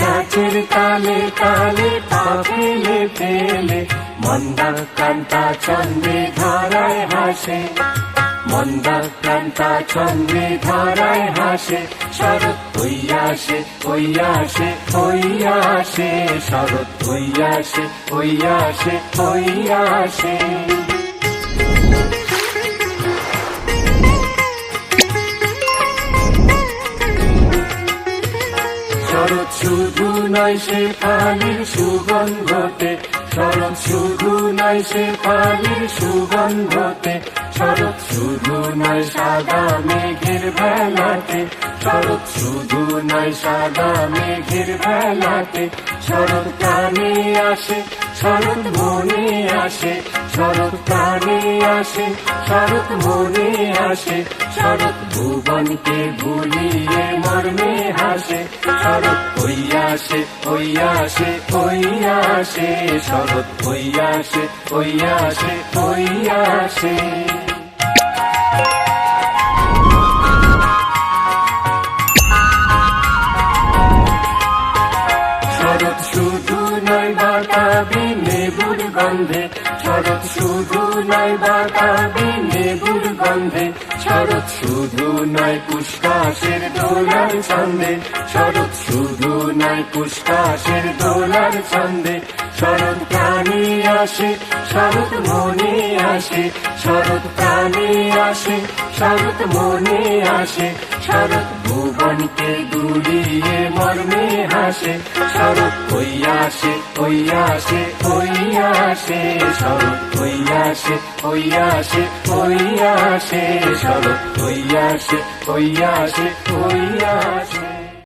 নাচের তালে তালে পা ফেলে ফেলে মন্দা কান্তা চন্দ্রে ধারায় হাসে। মন্দা ক্রান্তা চন্দ্রে ধারায় হাসে, শরৎ হইয়াছে হইয়াছে হইয়াছে শরৎ হইয়াছে হইয়াছে হইয়াছে শুধু নয় সে পানির সুগন্ধতে শরৎ শুধু নয় সে পানির সুগন্ধতে শরৎ শুধু নয় সাদা মেঘের বেলাতে শরৎ শুধু নয় সাদা মেঘের বেলাতে শরৎ প্রাণে আসে, শরৎ মনে আসে। শরৎ প্রাণে আসে, শরৎ মনে আসে, শরৎ ভুবনকে ভুলিয়ে মর্মে হাসে, শরৎ হইয়াছে হইয়াছে হইয়াছে শরৎ হইয়াছে হইয়াছে হইয়াছে শরৎ শুধু নয়, বাতাবি লেবুর গন্ধে শরৎ শুধু নয় বাতাবি লেবুর গন্ধে শরৎ শুধু নয় পুষ্কাশের দোলার ছন্দে, শরৎ শুধু নয় পুষ্কাশের দোলার ছন্দে, শরৎ প্রাণী আসে, শরৎ মনে আসে, শরৎ প্রাণী আসে, শরৎ মনে আসে শরৎ ভুবনকে দুলিয়ে মর্মে হাসে, শরৎ হইয়াছে হইয়াছে হইয়াছে শরৎ হইয়াছে হইয়াছে হইয়াছে শরৎ হইয়াছে হইয়াছে হইয়াছে